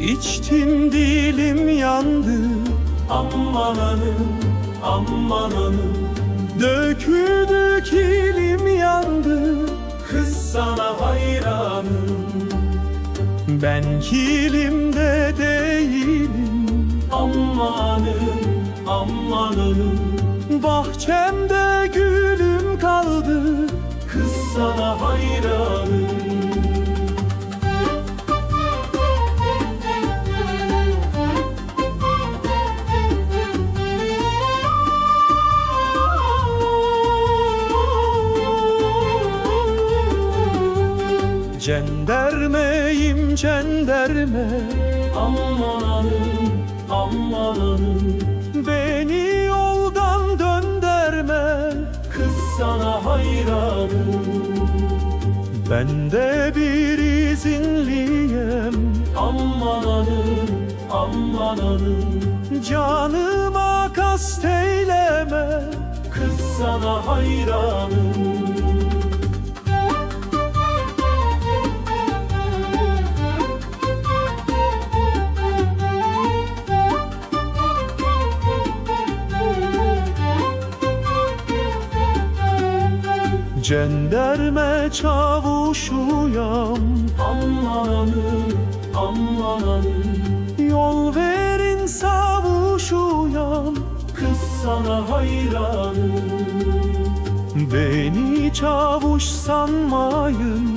içtim dilim yandı. Aman hanım, aman hanım Döküldü kilim yandı. Kız sana hayranım. Ben kilimde değilim. Amanım, amanım Bahçemde gülüm kaldı. Kız sana hayranım Cendermeyim cenderme. Amanım, amanım Beni yoldan dönderme. Kız sana hayranım. Ben de bir izinliyim. Amanım, amanım Canıma kast eyleme. Kız sana hayranım Cenderme çavuşuyam. Amanım, amanım Yol verin savuşuyam. Kız sana hayranım Beni çavuş sanmayın